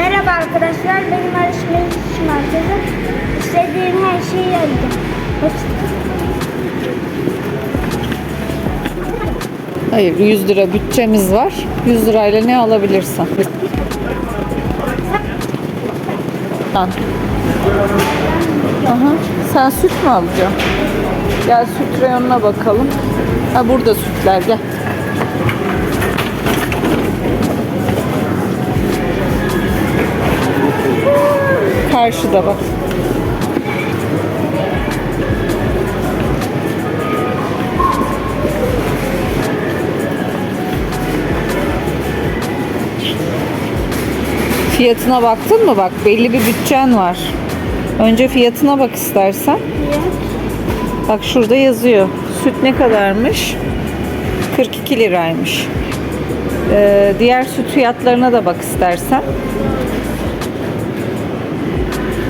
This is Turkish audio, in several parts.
Merhaba arkadaşlar, benim alışveriş merkezi. İstediğim her şeyi alacağım. Hayır 100 lira bütçemiz var. 100 lirayla ne alabilirsin? Aha, sen süt mü alacaksın? Gel süt reyonuna bakalım. Ha burada sütler gel. Karşıda bak. Fiyatına baktın mı? Bak belli bir bütçen var. Önce fiyatına bak istersen. Bak şurada yazıyor. Süt ne kadarmış? 42 liraymış. Ee, diğer süt fiyatlarına da bak istersen.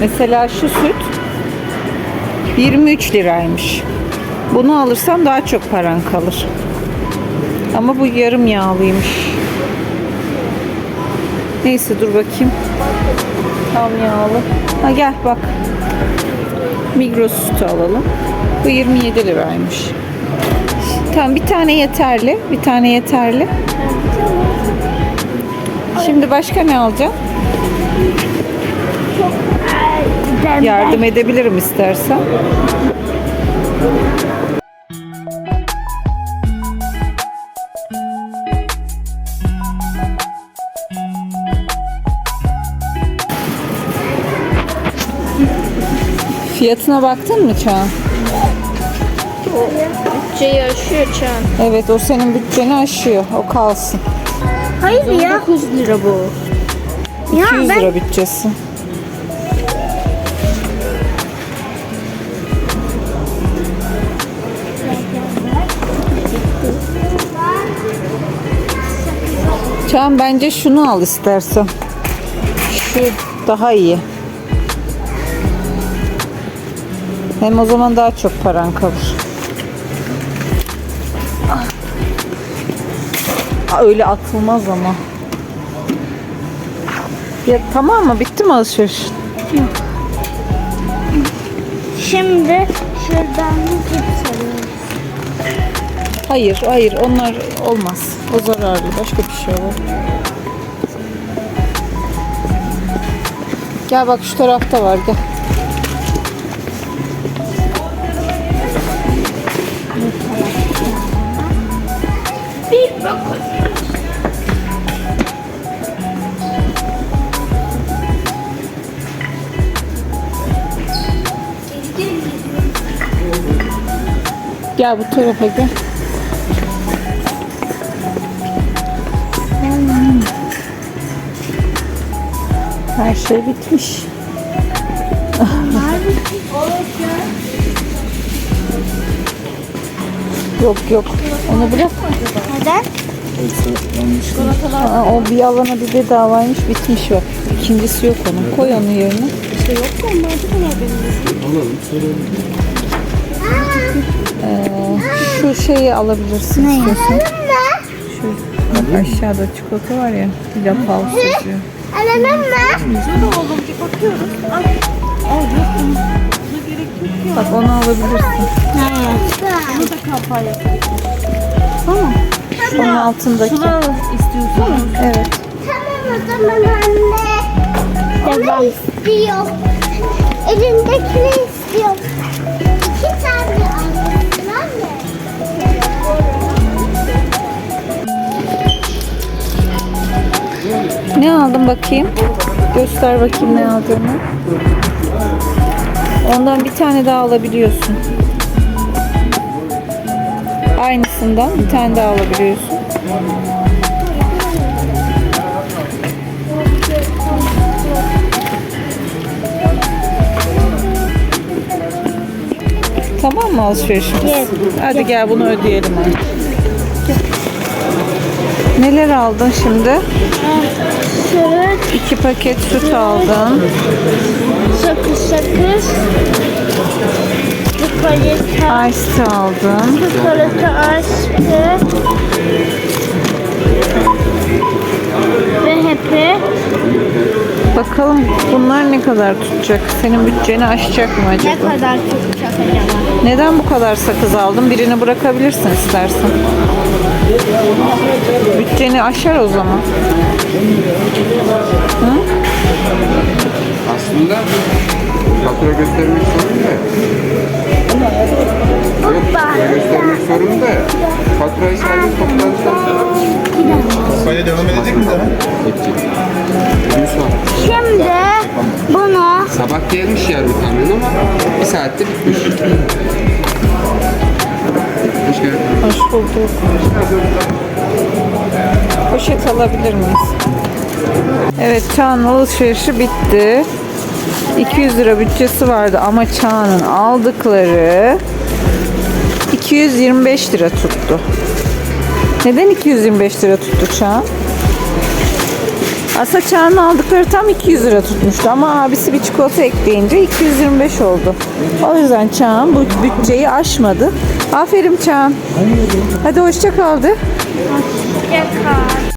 Mesela şu süt 23 liraymış. Bunu alırsan daha çok paran kalır. Ama bu yarım yağlıymış. Neyse dur bakayım. Tam yağlı. Ha gel bak. Migros sütü alalım. Bu 27 liraymış. Tamam bir tane yeterli. Bir tane yeterli. Şimdi başka ne alacaksın? Güzel. Yardım edebilirim istersen. Fiyatına baktın mı Çağan? Bütçeyi aşıyor Çağan. Evet o senin bütçeni aşıyor. O kalsın. Hayır ya. 9 lira bu. Ya 200 ben lira bütçesi. Çağan bence şunu al istersen. Şu daha iyi. Hem o zaman daha çok paran kalır. Aa, öyle atılmaz ama. Ya tamam mı? Bitti mi alışveriş? şimdi şuradan alıyorum. Hayır, hayır. Onlar olmaz. O zararlı. Başka bir şey olur. Gel bak şu tarafta var. Gel. Bir bakın. Gel bu tarafa gel. Her şey bitmiş. Yok yok. Onu bırak. Neden? Aa, o bir alana bir bedavaymış bitmiş bak. İkincisi yok onun. Koy onu yerine. Ee, şu şeyi alabilirsin Ne? istiyorsan. Şu bak aşağıda çikolata var ya. Lapal yazıyor. Alalım mı? Bak onu alabilirsin. Evet. Tamam. Onun altındaki. İstiyorsan. Evet. Tamam o zaman anne. Devam. istiyor. Elindekini istiyor. Bakayım? Göster bakayım ne aldığını. Ondan bir tane daha alabiliyorsun. Aynısından bir tane daha alabiliyorsun. Tamam mı alışverişimiz? Evet. Hadi gel bunu ödeyelim artık. Neler aldın şimdi? Süt, İki paket süt aldın. sakız sakız. Çikolata, Ice aldın. çikolata aşkı. Hepi. Bakalım bunlar ne kadar tutacak? Senin bütçeni aşacak mı Ne acaba? kadar tutacak acaba? Neden bu kadar sakız aldın? Birini bırakabilirsin istersen. Bütçeni aşar o zaman. Şimdi bunu Sabah gelmiş yarım kamyon ama bir saatte bitmiş. Hoş geldin. Hoş bulduk. Poşet alabilir miyiz? Evet Çağ'ın alışverişi bitti. 200 lira bütçesi vardı ama Çağ'ın aldıkları 225 lira tuttu. Neden 225 lira tuttu Çağ? Aslında Çağ'ın aldıkları tam 200 lira tutmuştu ama abisi bir çikolata ekleyince 225 oldu. O yüzden Çağ'ın bu bütçeyi aşmadı. Aferin Çağ'ın. Hadi hoşça kal de. yakar.